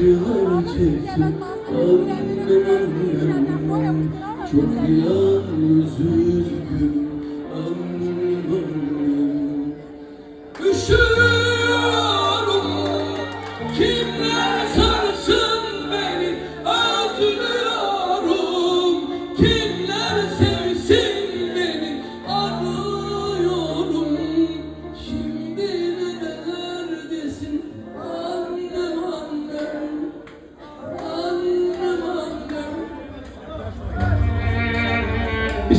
acılar çektim çok yalnız üzgün Annem annem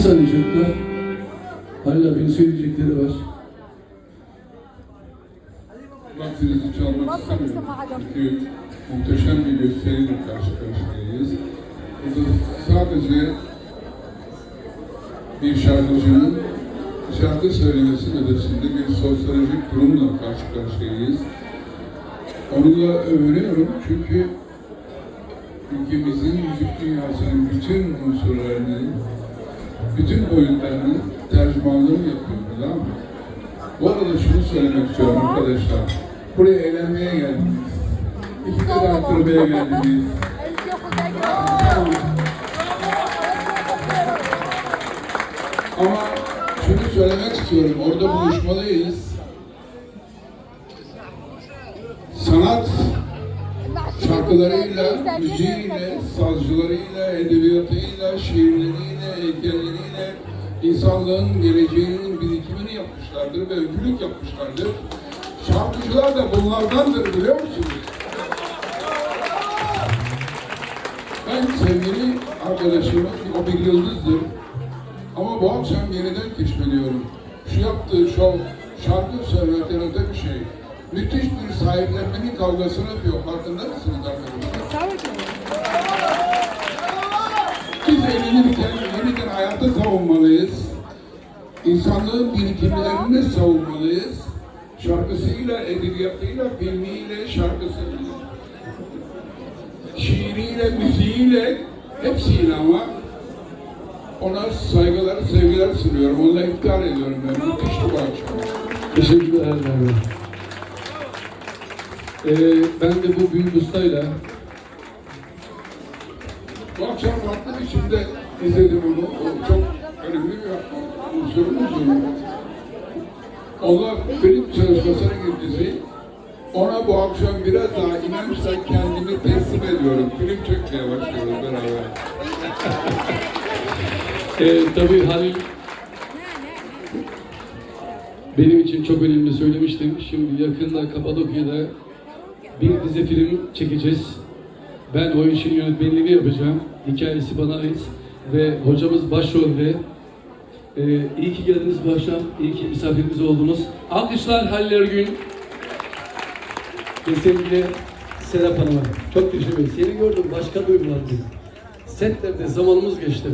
Çocuklar Halil abinin söyleyecekleri var. Vaktinizi çalmak istemiyorum. Çünkü muhteşem bir gösteriyle karşı karşıyayız. Burada sadece bir şarkıcının şarkı söylemesi ötesinde bir sosyolojik durumla karşı karşıyayız. Onu da övünüyorum çünkü ülkemizin müzik dünyasının bütün unsurlarını, bütün boyutlarını tercümanlığını yapıyor. Tamam mı? Bu arada şunu söylemek istiyorum arkadaşlar. Buraya eğlenmeye geldiniz. İki kere arttırmaya geldiniz. Ama şunu söylemek istiyorum. Orada buluşmalıyız. Sanat şarkılarıyla, müziğiyle, sazcılarıyla, edebiyatıyla, şiirleriyle, insanlığın geleceğinin birikimini yapmışlardır ve öncülük yapmışlardır. Şarkıcılar da bunlardandır biliyor musunuz? Ben sevgili arkadaşımız, o bir yıldızdır. Ama bu akşam yeniden keşfediyorum. Şu yaptığı şov, şarkı söylemekten öte bir şey. Müthiş bir sahiplenmenin kavgasını yapıyor. Farkında mısınız arkadaşlar? Biz eğlenirken. İnsanlığın birikimlerini savunmalıyız. Şarkısıyla, edebiyatıyla, filmiyle, şarkısıyla, şiiriyle, müziğiyle, hepsiyle ama ona saygılar, sevgiler sunuyorum. Onunla iftihar ediyorum ben. Müthişti bu akşam. Teşekkürler abi. Ee, ben de bu büyük ustayla Bu akşam farklı biçimde izledim onu. O çok önemli bir unsurumuz onu. Onlar film çalışmasına girdi. Ona bu akşam biraz daha inançla kendimi teslim ediyorum. Film çekmeye başlıyoruz beraber. Ee, tabii Halil benim için çok önemli söylemiştim. Şimdi yakında Kapadokya'da bir dizi film çekeceğiz. Ben o işin yönetmenliğini yapacağım. Hikayesi bana ait ve hocamız başrolde. Ee, iyi ki geldiniz bu akşam. İyi ki misafirimiz oldunuz. Alkışlar Halil Ergün ve sevgili Serap Hanım'a. Çok teşekkür ederim. Seni gördüm başka duygulandım. Setlerde zamanımız geçti.